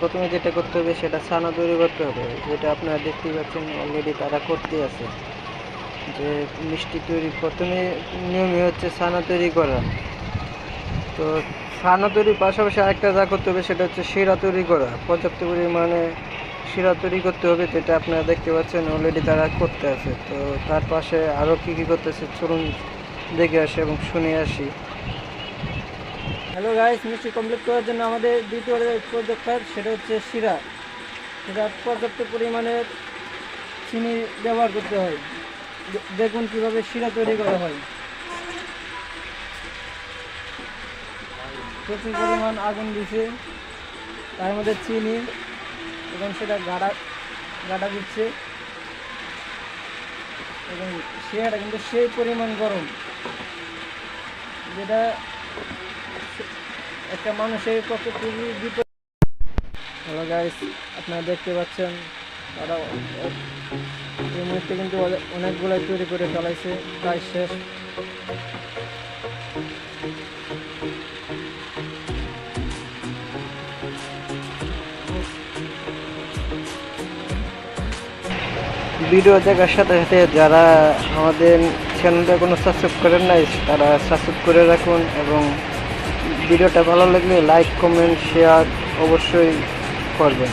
প্রথমে যেটা করতে হবে, সেটা ছানা তৈরি করতে হবে। যেটা আপনারা দেখতেই পাচ্ছেন অলরেডি তারা করতে আছে। যে মিষ্টি তৈরি, প্রথমে নিয়মই হচ্ছে ছানা তৈরি করা। তো ছানা তৈরির পাশাপাশি আরেকটা যা করতে হবে, সেটা হচ্ছে শিরা তৈরি করা। পর্যাপ্ত পরিমাণে শিরা তৈরি করতে হবে, যেটা আপনারা দেখতে পাচ্ছেন অলরেডি তারা করতে আছে। তো তার পাশে আরও কী কী করতেছে চলুন দেখে আসি এবং শুনে আসি। হ্যালো গাইস মিষ্টি কমপ্লিট করার জন্য আমাদের দ্বিতীয় দরকার সেটা হচ্ছে শিরা। সেটা পর্যাপ্ত পরিমাণের চিনি ব্যবহার করতে হয়। দেখুন কীভাবে শিরা তৈরি করা হয়। প্রচুর পরিমাণ আগুন দিছে। তার মধ্যে চিনি এবং সেটা গাড়া গাড়া দিচ্ছে। এবং শিরাটা কিন্তু সেই পরিমাণ গরম, যেটা একটা মানুষের পক্ষে খুবই বিপদ হ্যালো গাইস আপনারা দেখতে পাচ্ছেন, তারা এই মুহূর্তে কিন্তু অনেকগুলো তৈরি করে ফেলাইছে, প্রায় শেষ। ভিডিও দেখার সাথে সাথে যারা আমাদের চ্যানেলটা কোনো সাবস্ক্রাইব করেন নাই, তারা সাবস্ক্রাইব করে রাখুন এবং ভিডিওটা ভালো লাগলে লাইক কমেন্ট শেয়ার অবশ্যই করবেন।